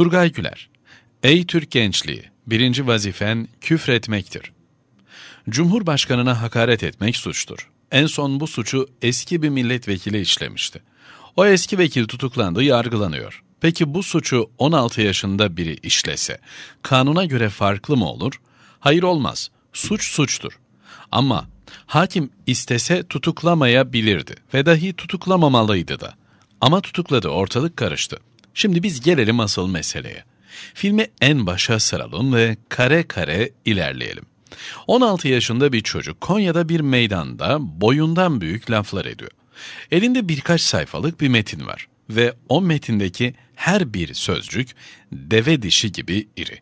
Turgay Güler Ey Türk gençliği, birinci vazifen küfretmektir. Cumhurbaşkanına hakaret etmek suçtur. En son bu suçu eski bir milletvekili işlemişti. O eski vekil tutuklandı, yargılanıyor. Peki bu suçu 16 yaşında biri işlese, kanuna göre farklı mı olur? Hayır olmaz. Suç suçtur. Ama hakim istese tutuklamayabilirdi ve dahi tutuklamamalıydı da. Ama tutukladı, ortalık karıştı. Şimdi biz gelelim asıl meseleye. Filmi en başa saralım ve kare kare ilerleyelim. 16 yaşında bir çocuk Konya'da bir meydanda boyundan büyük laflar ediyor. Elinde birkaç sayfalık bir metin var ve o metindeki her bir sözcük deve dişi gibi iri.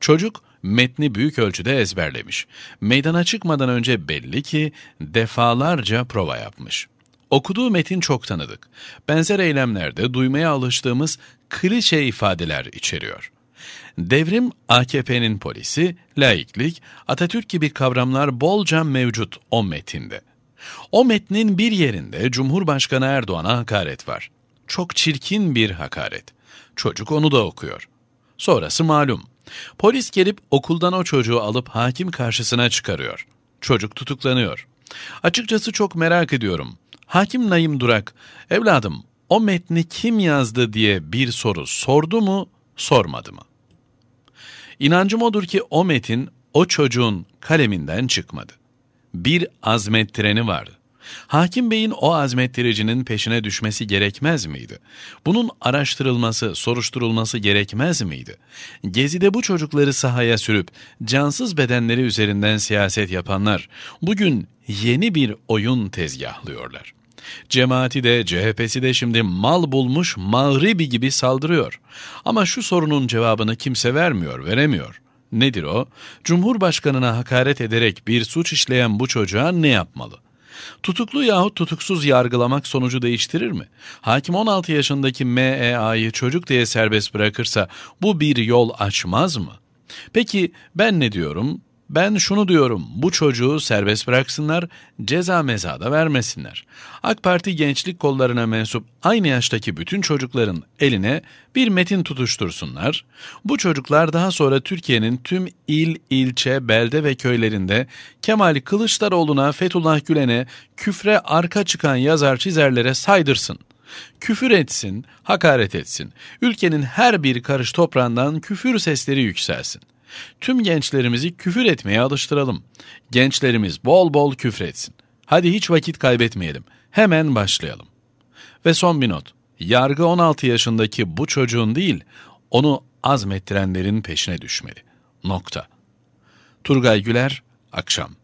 Çocuk metni büyük ölçüde ezberlemiş. Meydana çıkmadan önce belli ki defalarca prova yapmış. Okuduğu metin çok tanıdık. Benzer eylemlerde duymaya alıştığımız klişe ifadeler içeriyor. Devrim AKP'nin polisi, laiklik, Atatürk gibi kavramlar bolca mevcut o metinde. O metnin bir yerinde Cumhurbaşkanı Erdoğan'a hakaret var. Çok çirkin bir hakaret. Çocuk onu da okuyor. Sonrası malum. Polis gelip okuldan o çocuğu alıp hakim karşısına çıkarıyor. Çocuk tutuklanıyor. Açıkçası çok merak ediyorum. Hakim Naim Durak, evladım o metni kim yazdı diye bir soru sordu mu, sormadı mı? İnancım odur ki o metin o çocuğun kaleminden çıkmadı. Bir azmettireni vardı. Hakim Bey'in o azmettiricinin peşine düşmesi gerekmez miydi? Bunun araştırılması, soruşturulması gerekmez miydi? Gezi'de bu çocukları sahaya sürüp cansız bedenleri üzerinden siyaset yapanlar bugün yeni bir oyun tezgahlıyorlar. Cemaati de CHP'si de şimdi mal bulmuş mağribi gibi saldırıyor. Ama şu sorunun cevabını kimse vermiyor, veremiyor. Nedir o? Cumhurbaşkanına hakaret ederek bir suç işleyen bu çocuğa ne yapmalı? Tutuklu yahut tutuksuz yargılamak sonucu değiştirir mi? Hakim 16 yaşındaki MEA'yı çocuk diye serbest bırakırsa bu bir yol açmaz mı? Peki ben ne diyorum? Ben şunu diyorum, bu çocuğu serbest bıraksınlar, ceza mezada vermesinler. AK Parti gençlik kollarına mensup aynı yaştaki bütün çocukların eline bir metin tutuştursunlar. Bu çocuklar daha sonra Türkiye'nin tüm il, ilçe, belde ve köylerinde Kemal Kılıçdaroğlu'na, Fethullah Gülen'e, küfre arka çıkan yazar çizerlere saydırsın küfür etsin, hakaret etsin. Ülkenin her bir karış toprağından küfür sesleri yükselsin. Tüm gençlerimizi küfür etmeye alıştıralım. Gençlerimiz bol bol küfretsin. Hadi hiç vakit kaybetmeyelim. Hemen başlayalım. Ve son bir not. Yargı 16 yaşındaki bu çocuğun değil, onu azmettirenlerin peşine düşmeli. Nokta. Turgay Güler, Akşam